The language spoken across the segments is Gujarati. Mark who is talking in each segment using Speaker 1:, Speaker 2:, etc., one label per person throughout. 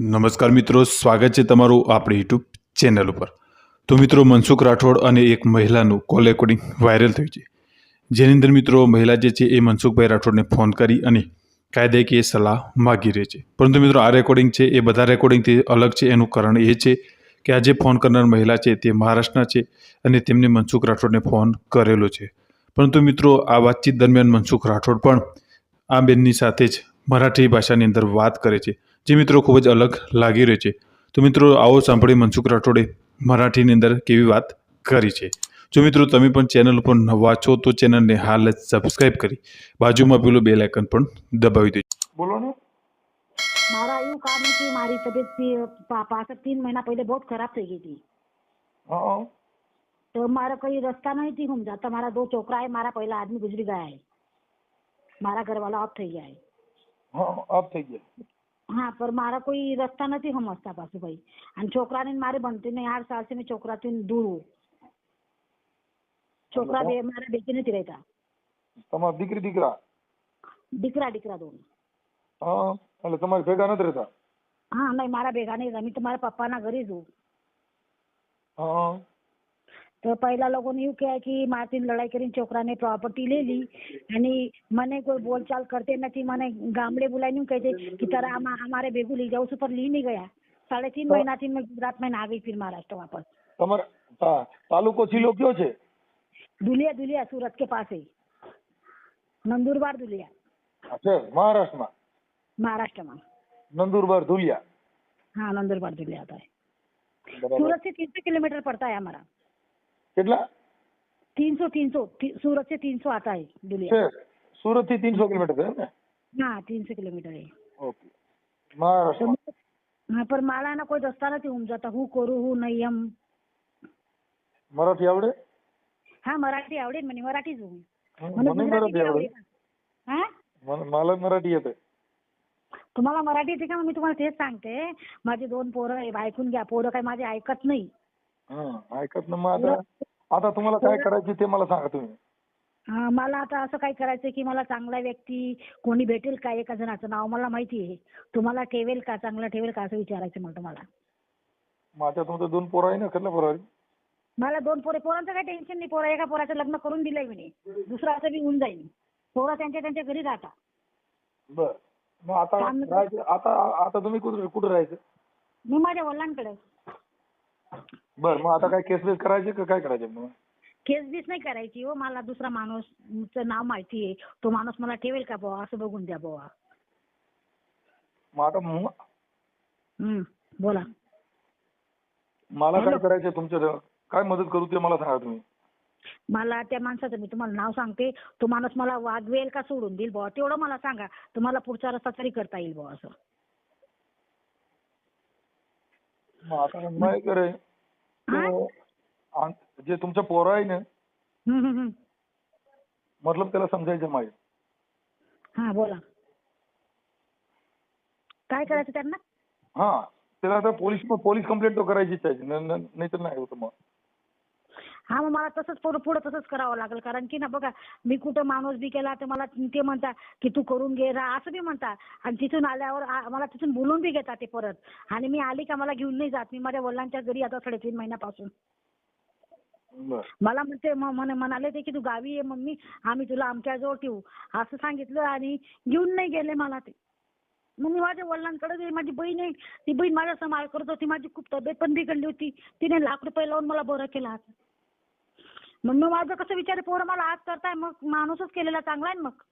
Speaker 1: નમસ્કાર મિત્રો, સ્વાગત છે તમારું આપણી યુટ્યુબ ચેનલ ઉપર. તો મિત્રો, મનસુખ રાઠોડ અને એક મહિલાનું કોલ રેકોર્ડિંગ વાયરલ થયું છે. જેની અંદર મિત્રો, મહિલા જે છે એ મનસુખભાઈ રાઠોડને ફોન કરી અને કાયદાકીય સલાહ માગી રહી છે. પરંતુ મિત્રો, આ રેકોર્ડિંગ છે, એ બધા રેકોર્ડિંગથી અલગ છે. એનું કારણ એ છે કે આ જે ફોન કરનાર મહિલા છે, તે મહારાષ્ટ્રના છે અને તેમને મનસુખ રાઠોડને ફોન કરેલો છે. પરંતુ મિત્રો, આ વાતચીત દરમિયાન મનસુખ રાઠોડ પણ આ બેનની સાથે જ મરાઠી ભાષાની અંદર વાત કરે છે. જે મિત્રો ખૂબ જ અલગ લાગી રહ્યો છે. તો મિત્રો આવો સાંભળી મનસુખ રાઠોડે મરાઠીની અંદર કેવી વાત કરી છે. જો મિત્રો તમે પણ ચેનલ પર નવા છો તો ચેનલને હાલ જ સબસ્ક્રાઇબ કરી બાજુમાં પેલું બે લાયકન પણ દબાવી દેજો.
Speaker 2: બોલો ને.
Speaker 3: મારા એવું કામ કે મારી તબિયત પાછળ તીન મહિના પહેલે બહુ ખરાબ થઈ ગઈ હતી. તો મારા કોઈ રસ્તા નહીં થી સમજાતા મારા દો છોકરા મારા પહેલા આદમી ગુજરી ગયા મારા ઘરવાળા ઓફ થઈ ગયા
Speaker 2: ઓફ થઈ ગયા.
Speaker 3: હા પર મારા કોઈ રસ્તા નથી સમજતા પાછું ભાઈ. અને છોકરાને મારે બનતી નહીં હાર સાલ મેં છોકરાથી દૂર છોકરા બે મારા ભેગી નથી રહેતા.
Speaker 2: તમારા દીકરી દીકરા?
Speaker 3: દીકરા દીકરા દોન
Speaker 2: હા એટલે તમારે ભેગા નથી રહેતા?
Speaker 3: હા નહીં મારા ભેગા નહીં રહેતા. તમારા પપ્પાના ઘરે જ હા. તો પહેલા લોકોને એવું કહે કે મારથી લડાઈ કરીને છોકરાને પ્રોપર્ટી લઈ લી અને મને કોઈ બોલચાલ કરતે નથી મને ગામડે બોલાવીને એવું કહે છે કે તારા આમાં અમારે ભેગું લઈ જાઉં છું પર લઈ નહીં ગયા સાડે तीन
Speaker 2: તો-
Speaker 3: મહિનાથી મેં ગુજરાતમાં ને આ ગઈ ફિર મહારાષ્ટ્ર વાપસ
Speaker 2: તમારે હા તાલુકો જિલ્લો કયો છે
Speaker 3: दुलिया दुलिया सूरत के पास है नंदुरबार दुलिया
Speaker 2: છે મહારાષ્ટ્રમાં
Speaker 3: महाराष्ट्र में
Speaker 2: નંદુરબાર ધુલિયા
Speaker 3: हाँ नंदुरबार दुलिया आता है
Speaker 2: બરાબર
Speaker 3: सूरत से तीन सौ किलोमीटर पड़ता है हमारा
Speaker 2: કેટલા
Speaker 3: तीन सौ तीन सौ सूरत से तीन सौ आता है दुलिया
Speaker 2: છે સુરત થી તીનસો કિલોમીટર છે ને
Speaker 3: हाँ तीन सौ किलोमीटर है
Speaker 2: ઓકે મહારાષ્ટ્રમાં
Speaker 3: हाँ पर माला ना कोई रस्ता નથી સમજાતા હું કરું હું નહીં એમ
Speaker 2: મરાઠી આવડે
Speaker 3: हा मराठी आवडेल म्हणे मराठीच हूँ
Speaker 2: हं,
Speaker 3: મને
Speaker 2: મને
Speaker 3: ગુજરાતી
Speaker 2: मराठी
Speaker 3: बी
Speaker 2: आवडेल
Speaker 3: आवडेल. हा
Speaker 2: मला मला मराठी येते
Speaker 3: तुम्हाला मराठी येते का मग मी तुम्हाला तेच सांगते माझे दोन पोरं आहे ऐकून घ्या पोरं काय माझे ऐकत नाही
Speaker 2: हा ऐकत ना मग आता. आता तुम्हाला काय करायचे ते मला सांगा तुम्ही.
Speaker 3: हा, मला आता असं काय करायचं की मला चांगला व्यक्ती कोणी भेटेल का एका जणाचं नाव मला माहिती आहे. तुम्हाला ठेवेल का चांगला ठेवेल का असं विचारायचं मला तुम्हाला.
Speaker 2: माझ्या तुमचं दोन पोरं आहे ना पोरं आहे?
Speaker 3: मला दोन पोरे पोरांचं काही टेन्शन नाही. पोरं एका पोराचं लग्न करून दिलंय म्हणे दुसरं असं बी होऊन जाईल. पोरं त्यांच्या त्यांच्या घरी राहतात.
Speaker 2: बर. मग आता
Speaker 3: काम-
Speaker 2: राहायचं आता आता तुम्ही कुठं कुठं राहायचं?
Speaker 3: मी माझ्या वडिलांकडे.
Speaker 2: बर मग आता काय केस बेस करायचे का काय करायचे मग?
Speaker 3: केस बीस नाही करायची हो मला दुसरा माणूस चं नाव माहिती आहे. तो माणूस मला ठेवेल का बुवा? असं बघून द्या बुवा.
Speaker 2: मग आता म-
Speaker 3: हम्म, बोला.
Speaker 2: मला काय. करायचं तुमच्या काय मदत करू ते मला सांगा तुम्ही.
Speaker 3: मला त्या माणसाचं मी तुम्हाला नाव सांगते. तो माणूस मला वागवेल का सोडून देईल बुवा? तेवढं मला सांगा. तुम्हाला पुढचा रस्ता तरी करता येईल बुवा असं.
Speaker 2: नाही करे? तो आम- जे तुमचं पोरं आहे ना
Speaker 3: हम्म, हम्म, हम्म.
Speaker 2: मतलब त्याला समजायचं माहिती.
Speaker 3: हा बोला. काय करायचं त्यांना?
Speaker 2: हा त्याला आता पोलीस पोलीस कंप्लेंट तो करायचीच आहे न- न- नाही तर नाही होत मग.
Speaker 3: हा मग मला तसंच पुढं पुढं तसंच करावं लागेल. कारण की ना बघा मी कुठं माणूस बी केला तर मला ते म्हणता की तू करून घे राहा असं बी म्हणता आणि तिथून आल्यावर आ- मला तिथून बोलून बी घेतात ते परत. आणि मी आली का मला घेऊन नाही जात. मी माझ्या वडिलांच्या घरी आता साडेतीन महिन्यापासून.
Speaker 2: बर.
Speaker 3: मला म्हणते म- म्हणे म्हणाले ते की तू गावी ये मम्मी. आम्ही तुला आमच्याजवळ ठेवू. असं सांगितलं आणि घेऊन नाही गेले मला ते. मग मी माझ्या वडिलांकडे गेली. माझी बहीण आहे. ती बहीण माझा सांभाळ करत होती. माझी खूप तब्येत पण बिघडली होती. तिने लाख रुपये लावून मला बरं केलं आता मग मग माझं कसं विचार? आहे, पोरं मला आज करताय मग माणूसच केलेला चांगला आहे ना मग.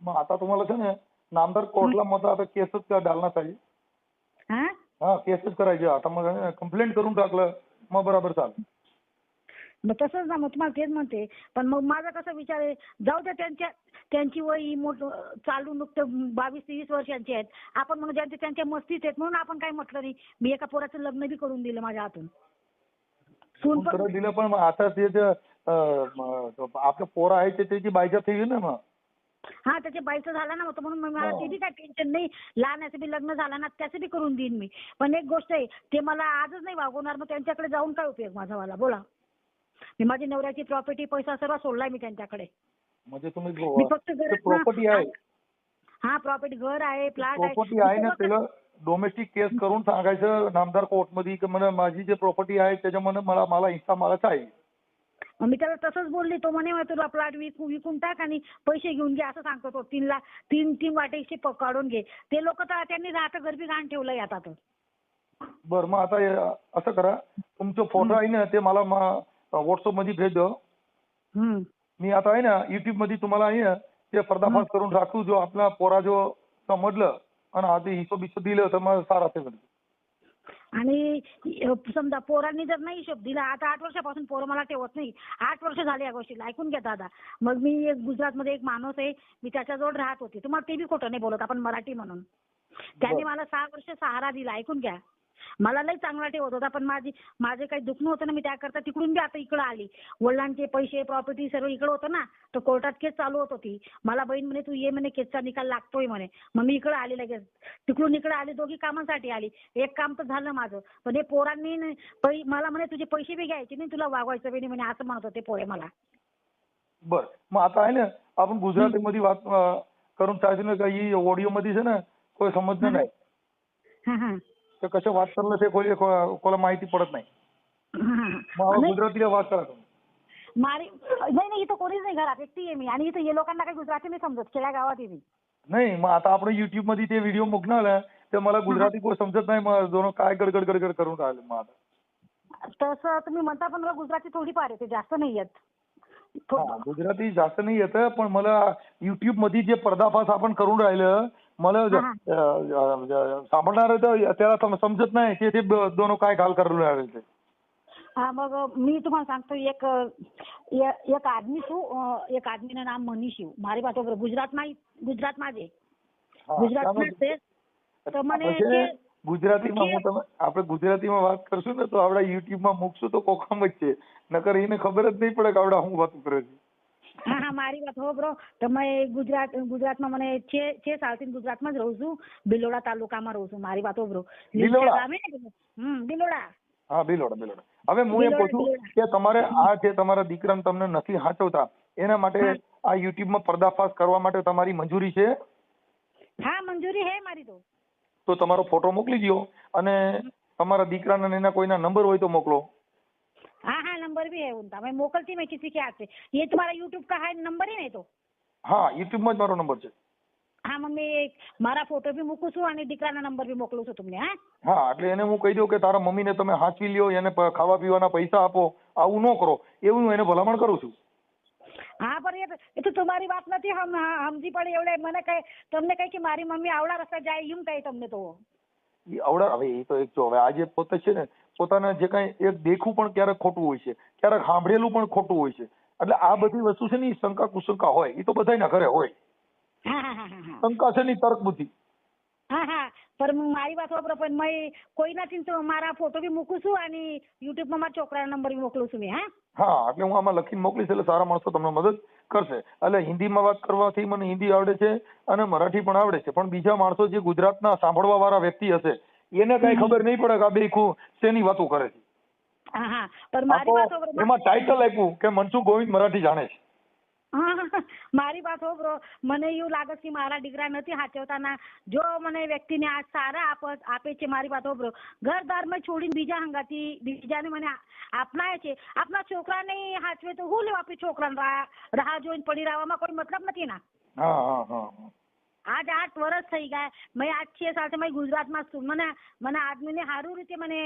Speaker 2: मग आता तुम्हाला ને नामदार कोर्टला मग आता केसच का डालना पाहिजे
Speaker 3: हा?
Speaker 2: हा केसच करायची. आता मग कंप्लेंट करून टाकलं मग बरोबर चालेल.
Speaker 3: मग तसंच ना मग तुम्हाला तेच म्हणते. पण मग माझा कसा विचार आहे जाऊ द्या त्यांच्या त्यांची वय ही मोठ चालू नुकतं बावीस तेवीस वर्षांची आहेत. आपण म्हणून ज्यांचे त्यांच्या मस्तीत आहेत म्हणून आपण काही म्हटलं नाही. मी एका पोराचं लग्न बी करून दिलं माझ्या हातून. सून पण
Speaker 2: दिलं पण मग आता ते जे, अं, आपलं पोरं आहे ते त्याची बायजात येईल ना मग.
Speaker 3: हा त्याच्या बाईचं झालं ना होतं म्हणून मला
Speaker 2: हो.
Speaker 3: ते बी काय टेन्शन नाही. लहानाचं बी लग्न झालं ना त्याचं बी करून देईन मी. पण एक गोष्ट आहे ते मला आजच नाही वागवणार मग त्यांच्याकडे जाऊन काय उपयोग माझा वाला? बोला. मी माझी नवऱ्याची प्रॉपर्टी पैसा सर्व सोडलाय मी त्यांच्याकडे.
Speaker 2: म्हणजे तुम्ही
Speaker 3: मी फक्त घरात
Speaker 2: प्रॉपर्टी आहे.
Speaker 3: हा प्रॉपर्टी घर आहे प्लॉट आहे.
Speaker 2: प्रॉपर्टी आहे ना त्याला डोमेस्टिक केस करून सांगायचं नामदार कोर्टमध्ये की मला माझी जे प्रॉपर्टी आहे त्याच्यामध्ये मला मला हिस्सा मला चाहिए
Speaker 3: मग मी त्याला तसंच बोलली तो म्हणे "मग तुला प्लॉट विकू विकून टाक आणि पैसे घेऊन घे असं सांगतो तो तीन लाख तीन तीन वाटेचे प- काढून घे. ते लोक तर त्यांनी राहतं गरबी घाण ठेवलंय आता तर.
Speaker 2: बरं मग आता हे- असं करा. तुमचं फोटो आहे ना ते मला व्हॉट्सअपमध्ये भेज दो.
Speaker 3: हम्म.
Speaker 2: मी आता आहे ना युट्यूबमध्ये तुम्हाला आहे ना ते पर्दाफाश करून टाकू जो आपला पोरा जो समजलं. आणि आधी हिशोब हिशोब दिलं तर मग सारा होईल.
Speaker 3: आणि समजा पोरांनी जर नाही हिशोब दिला आता आठ वर्षापासून पोरं मला ठेवत नाही. आठ वर्ष झाली या गोष्टीला. ऐकून घ्या दादा. मग मी एक गुजरातमध्ये एक माणूस आहे मी त्याच्याजवळ राहत होते. तुम्हाला ते बी खोटं नाही बोलत आपण मराठी म्हणून. त्यांनी मला सहा वर्ष सहारा दिला. ऐकून घ्या. मला लई चांगला ठेवत होता पण माझी माझे काही दुखणं होतं ना मी त्याकरता तिकडून बी आता इकडं आली वडिलांचे पैसे प्रॉपर्टी सर्व इकडं होतं ना तर कोर्टात केस चालू होत होती मला बहीण म्हणे तू ये म्हणे केसचा निकाल लागतोय म्हणे मग मी इकडे आली लगेच तिकडून इकडे आली दोघी कामासाठी आली एक काम तर झालं माझं पण हे पोरांनी न- पै- मला म्हणे तुझे पैसे बी घ्यायचे नाही तुला वागवायचं बी नाही म्हणे असं म्हणत होते पोरे मला
Speaker 2: बरं मग आता आहे ना आपण गुजरातीमध्ये वाद अं, करून टाकायचं ना काही ऑडिओ मध्ये છે ને કોઈ સમજણ नाही
Speaker 3: हा, हा.
Speaker 2: ते कसं वाद चाललं ते कोणाला माहिती पडत नाही. मग
Speaker 3: म्हणजे
Speaker 2: गुजरातीला वाद करा
Speaker 3: मारी नाही नाही इथं कोणीच नाही घरात एकटी आहे मी. आणि इथं ये लोकांना काही गुजराती नाही समजत खेड्या गावात आहे मी.
Speaker 2: नाही मग आता आपण युट्यूबमध्ये ते व्हिडिओ मुकणार तर मला गुजराती कोण समजत नाही मग दोन काय गडगड गडगड करून राहिले मग आता.
Speaker 3: तसं तुम्ही म्हणता पण मला गुजराती थोडी थोडीफार येते जास्त नाही येत.
Speaker 2: गुजराती जास्त नाही येत पण मला युट्यूब मध्ये जे पर्दाफाश आपण करून राहिलं मला ज-
Speaker 3: हा.
Speaker 2: अं, अं, सांभळणार तर त्याला सम- समजत नाही ते ते ब- दोन काय घाल करून राहिले ते
Speaker 3: હા મગ मी तुम्हाला सांगतो एक એ- એક આદમી છું અ, એક આદમીનું નામ મનીષ છું મારી પાસે બરોબર ગુજરાતમાં ગુજરાતમાં જ છે
Speaker 2: હા,
Speaker 3: ગુજરાતમાં જ છે તો મને
Speaker 2: પછી
Speaker 3: કે-
Speaker 2: ગુજરાતીમાં હું તમે આપણે ગુજરાતીમાં વાત કરશું ને તો આપણે યુટ્યુબમાં મૂકશું તો કોકામ જ છે. નકર એને ખબર જ નહીં પડે કે આપણે હું વાત કરે છે.
Speaker 3: હા હા મારી વાત હો બ્રો તમે ગુજરાત ગુજરાતમાં મને છે છે સાલથી ગુજરાતમાં જ રહું છું. બિલોડા તાલુકામાં રહું છું. મારી વાત હો બ્રો
Speaker 2: બિલોડા?
Speaker 3: ગામે ને હમ બિલોડા.
Speaker 2: હા બિલોડા બિલોડા. હવે હું એમ પૂછું કે તમારે આ જે તમારા દીકરાને તમને નથી હાચવતા એના માટે. આ યુટ્યુબમાં પર્દાફાશ કરવા માટે તમારી મંજૂરી છે?
Speaker 3: હા મંજૂરી હે મારી તો.
Speaker 2: તો તમારો ફોટો મોકલી દો અને તમારા દીકરાના ને એના કોઈના નંબર હોય તો મોકલો
Speaker 3: हाँ हाँ नंबर भी है उनका मैं मोकलती मैं किसी के हाथ से ये तुम्हारा यूट्यूब का है नंबर ही नहीं तो
Speaker 2: હા યુટ્યુબમાં જ મારો નંબર છે
Speaker 3: હા મમ્મી એક મારા ફોટો બી મૂકું છું અને દીકરાના નંબર બી મોકલું છું તમને હા
Speaker 2: હા એટલે એને હું કહી દઉં કે તારા મમ્મીને તમે હાંચવી લ્યો એને પ- ખાવા પીવાના પૈસા આપો આવું ન કરો એવું હું એને ભલામણ કરું છું
Speaker 3: હા પણ એ તો- તમારી વાત નથી હમ સમજી પડી એવડે. મને કઈ તમને કઈ કે મારી મમ્મી આવડા રસ્તા જાય એમ કહી તમને તો.
Speaker 2: અવડા હવે એ તો એક જો હવે આજે પોતે છે ને પોતાના જે કાંઈ એક દેખવું પણ ક્યારેક ખોટું હોય છે ક્યારેક સાંભળેલું પણ ખોટું હોય છે. એટલે આ બધી વસ્તુ છે ને ઈ શંકા કુશંકા હોય એ તો બધાયના ઘરે હોય. શંકા છે ને તર્ક બુદ્ધિ
Speaker 3: હા હા. પણ મારી વાત વાપરો પણ મેં કોઈ નથી તો મારા ફોટો બી મૂકું છું અને યુટ્યુબમાં મારા છોકરાના નંબર બી મોકલું છું મેં હા.
Speaker 2: હા એટલે હું આમાં લખીને મોકલીશ એટલે સારા માણસો તમને મદદ કરશે. એટલે હિન્દીમાં વાત કરવાથી મને હિન્દી આવડે છે અને મરાઠી પણ આવડે છે. પણ બીજા માણસો જે ગુજરાતના સાંભળવા વાળા વ્યક્તિ હશે એને કઈ ખબર નહીં પડે કે આ બે ખુ- શેની વાતો કરે છે. એમાં ટાઇટલ આપ્યું કે મનસુખ ગોવિંદ મરાઠી જાણે છે.
Speaker 3: મારી વાત હો બ્રો મને એવું લાગે છે મારા દીકરા નથી સાચવતાના. જો મને વ્યક્તિને આ સારા આપ આપે છે મારી વાત હો બ્રો ઘરદારમાં છોડીને બીજા હંગાથી બીજાને મને આપનાય છે. આપના છોકરાને સાચવે તો હું લેવા આપી છોકરાને રાહ જોઈને પડી રહેવામાં કોઈ મતલબ નથી ના આજ આઠ વર્ષ થઈ ગયા. મેં આજ છે સાલ મેં ગુજરાતમાં મને મને આદમીને સારું રીતે મને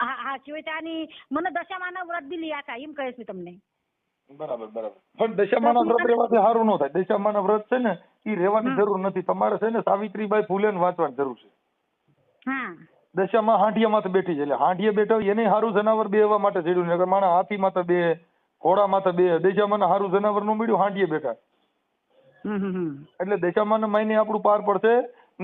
Speaker 3: હાચવે અને મને દશામાના વ્રત બી લીયા હતા એમ કહે છે તમને.
Speaker 2: પણ દશામાના વ્રત રેવાથી સારું ન થાય. દશામાના વ્રત છે ને એ
Speaker 3: રેવાની
Speaker 2: જરૂર નથી. તમારે છે ને સાવિત્રીબાઈ ફૂલે વાંચવાની જરૂર છે. દશામાં હાંઢિયા બેઠી છે. એટલે હાંઢિયા બેઠા એને સારું જનાવર બે માટે જેડ્યું નગર માણા હાથી માથે બે ઘોડા માથે બે દશામાના સારું જનાવરનું મળ્યું હાંઢિયા બેઠા. એટલે દશામાના મહિને આપણું પાર પડશે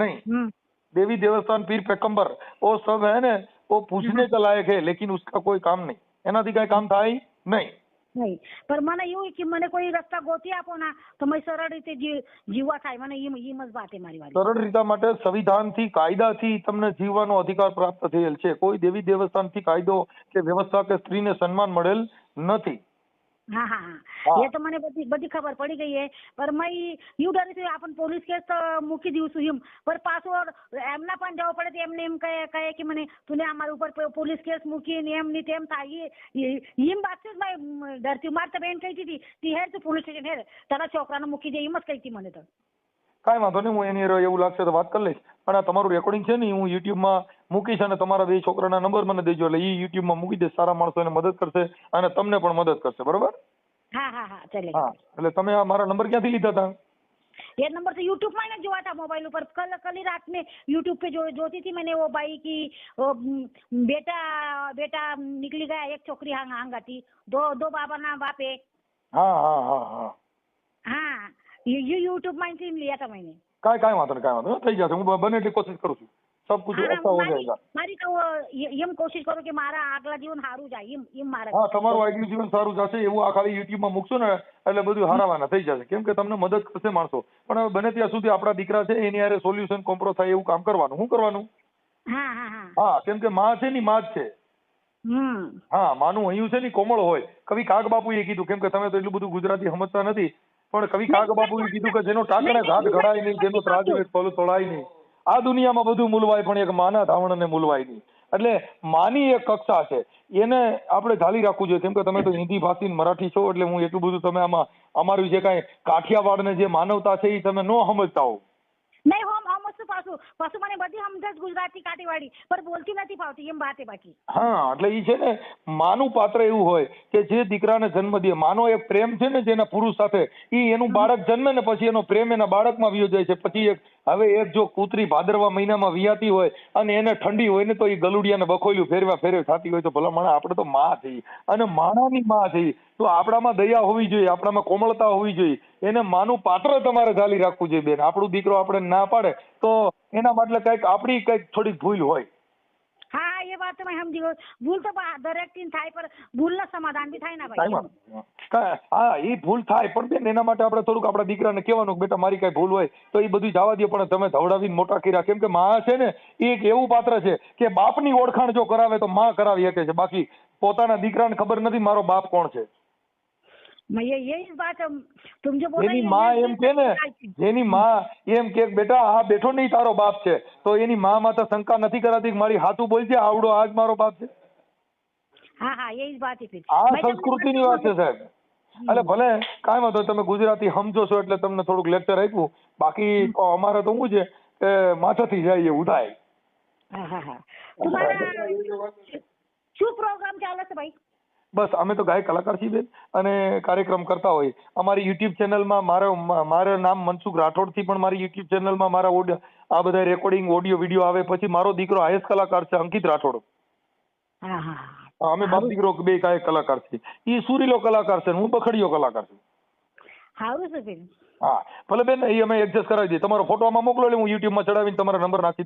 Speaker 2: નહીં. દેવી દેવસ્થાન પીર પેકંબર. ઓ સબ હે ને ઓ પૂછને કે લાયક હે લેકિન ઉસકા કોઈ કામ નહીં. એનાથી કઈ કામ થાય નહીં.
Speaker 3: નહીં. પણ મને એવું કે મને કોઈ રસ્તા ગોતી આપો ના, તો મેં સરળ રીતે જીવવા થાય. મને એમ એમ જ વાત મારી વાત
Speaker 2: સરળ રીતે માટે સંવિધાનથી, કાયદાથી તમને જીવવાનો અધિકાર પ્રાપ્ત થયેલ છે. કોઈ દેવી દેવસ્થાનથી કાયદો કે વ્યવસ્થા કે સ્ત્રીને સન્માન મળેલ નથી.
Speaker 3: હા હા
Speaker 2: હા.
Speaker 3: હા. એ તો મને બધી બધી ખબર પડી ગઈ હે. પણ મય યુ ડરી છું આપણ પોલીસ કેસ તો મૂકી દઉં છું એમ. પણ પાછો એમના પણ જવું પડે તો એમને એમ કહે કહે કે મને તું અમારા ઉપર પોલીસ કેસ મૂકી ને એમ ની તેમ થાય એમ વાત છે મેં ડરતી. મારે તો બેન કહી હતી તી હેર તું પોલીસ સ્ટેશન હેર. તારા છોકરાને મૂકી દે. એમ જ કહી મને તો.
Speaker 2: કાંઈ વાંધો નહીં હું એની હારે એવું લાગશે તો વાત કરી લઈશ અને આ તમારું રેકોર્ડિંગ છે ને હું યુટ્યુબમાં મૂકીશ અને તમારા બે છોકરાના નંબર મને દેજો એટલે એ યુટ્યુબમાં મૂકી દે સારા માણસો એને મદદ કરશે અને તમને પણ મદદ કરશે બરોબર
Speaker 3: હા હા હા ચાલે
Speaker 2: હા એટલે તમે આ મારા નંબર ક્યાંથી લીધા હતા
Speaker 3: ये नंबर से यूट्यूब में ना जोआ था मोबाइल ऊपर कल कल ही रात में यूट्यूब पे जो जोती थी मैंने वो भाई की वो म, बेटा बेटा निकली गया एक छोकरी हांग हांगा थी दो दो बाबा ना बापे
Speaker 2: હા હા હા હા
Speaker 3: हाँ ये ये यूट्यूब में से लिया था मैंने
Speaker 2: કાંઈ કાંઈ વાંધો નહીં કાંઈ વાંધો નહીં થઈ જશે હું બ- બને એટલી કોશિશ કરું છું સબ કુછ
Speaker 3: हाँ,
Speaker 2: अच्छा हो
Speaker 3: मारी
Speaker 2: जाएगा
Speaker 3: मारी तो वो ये- એમ કોશિશ કરો કે મારા આગલા જીવન સારું જાય એમ એમ મારા
Speaker 2: હા તમારું આગલું જીવન સારું જશે એવું આ ખાલી યુટ્યુબમાં મૂકશો ને એટલે બધું હારાવાના થઈ જશે કેમ કે તમને મદદ કરશે માણસો પણ હવે બને ત્યાં સુધી આપણા દીકરા છે એની હારે સોલ્યુશન કોમ્પ્રો થાય એવું કામ કરવાનું શું કરવાનું
Speaker 3: હા હા હા
Speaker 2: હા કેમ કે માં છે ની માં જ છે
Speaker 3: હમ
Speaker 2: હા માનું હૈયું છે ની કોમળ હોય કવિ કાગ બાપુએ કીધું કેમ કે તમે તો એટલું બધું ગુજરાતી સમજતા નથી પણ કવિ કાગ બાપુએ કીધું કે જેનો ટાકણે ઘાટ ઘડાય નહીં, જેનો ત્રાજવે ફળ તોડાય નહીં. આ દુનિયામાં બધું મૂલવાય, પણ એક માના ધાવણને મૂલવાય નહીં. એટલે માની એક કક્ષા છે. એને આપણે ઝાલી રાખવું જોઈએ. કેમ કે તમે તો હિન્દી, ભાષી મરાઠી છો, એટલે હું એટલું બધું તમે આમાં, અમારું જે કાંઈ કાઠિયાવાડને જે માનવતા છે એ તમે ન સમજતા હો
Speaker 3: નહીં પાછું પાછું મને બધી સમજે ગુજરાતી કાઠીવાડી, પણ બોલતી નથી ફાવતી, એમ વાત બાકી.
Speaker 2: હા, એટલે ઈ છે ને, માનું પાત્ર એવું હોય કે જે દીકરાને જન્મ દે. માનો એક પ્રેમ છે ને જેના પુરુષ સાથે, ઈ એનું બાળક જન્મે ને પછી એનો પ્રેમ એના બાળકમાં વિયો જાય છે. પછી એક હવે એક જો કૂતરી ભાદરવા મહિનામાં વિયાતી હોય અને એને ઠંડી હોય ને તો એ ગલુડિયાને બખોલ્યું ફેરવા ફેરવે થતી હોય તો ભલા માણા આપણે તો માં થઈ અને માણાની માં થઈ તો આપણામાં દયા હોવી જોઈએ, આપણામાં કોમળતા હોવી જોઈએ. એને માનું પાત્ર તમારે ઝાલી રાખવું જોઈએ બેન. આપણું દીકરો આપણે ના પાડે તો એના માટે કંઈક આપણી કંઈક થોડીક ભૂલ હોય.
Speaker 3: હા એ વાત તો મેં સમજી ગયો ભૂલ તો દરેક ટીમ થાય, પણ ભૂલનું સમાધાન બી થાય ને ભાઈ.
Speaker 2: હા એ ભૂલ થાય, પણ બેન, એના માટે આપણે થોડુંક આપણા દીકરાને કહેવાનું કે, બેટા, મારી કઈ ભૂલ હોય તો એ બધું જવા દે પણ તમે ધવડાવીને મોટા કર્યા. કેમ કે માં છે ને એ એક એવું પાત્ર છે કે બાપની ઓળખાણ જો કરાવે તો માં કરાવી શકે છે. બાકી પોતાના દીકરાને ખબર નથી મારો બાપ કોણ છે.
Speaker 3: यही बात हम- तुम जो बोल रही
Speaker 2: એની
Speaker 3: हो,
Speaker 2: માં
Speaker 3: ये
Speaker 2: એમ કે ને
Speaker 3: बिल्कुल
Speaker 2: જેની માં એમ કે બેટા આ બેઠો નહીં તારો બાપ છે તો એની માં માં તો શંકા નથી કરાતી કે મારી હાથું બોલજે આવડો આજ મારો બાપ છે
Speaker 3: हाँ हाँ यही बात है फिर
Speaker 2: આ
Speaker 3: मैं जब-
Speaker 2: સંસ્કૃતિની વાત છે સાહેબ એટલે ભલે કાંઈ વાંધો નહીં, તમે ગુજરાતી સમજો છો એટલે તમને થોડુંક લેક્ચર આપ્યું બાકી તો અમારે તો શું છે કે માથાથી જાય એવું થાય
Speaker 3: हाँ हाँ हाँ तुम्हारा શું પ્રોગ્રામ ચાલે છે ભાઈ
Speaker 2: બસ અમે તો ગાયક કલાકાર છીએ બેન અને કાર્યક્રમ કરતા હોય અમારી યુટ્યુબ ચેનલમાં મારો મારે નામ મનસુખ રાઠોડથી પણ મારી યુટ્યુબ ચેનલમાં મારા આ બધા રેકોર્ડિંગ ઓડિયો વીડિયો આવે. પછી મારો દીકરો આઈએસ કલાકાર છે અંકિત રાઠોડ. અમે બાપ દીકરો બે ગાયક કલાકાર છીએ. એ સુરીલો કલાકાર છે હું બખડીયો કલાકાર છું.
Speaker 3: સારું છે ફિર
Speaker 2: હા ભલે બેન એ અમે એડજસ્ટ કરાવી દઈએ. તમારો ફોટો આમાં મોકલો એટલે હું યુટ્યુબમાં ચડાવીને તમારા નંબર નાખી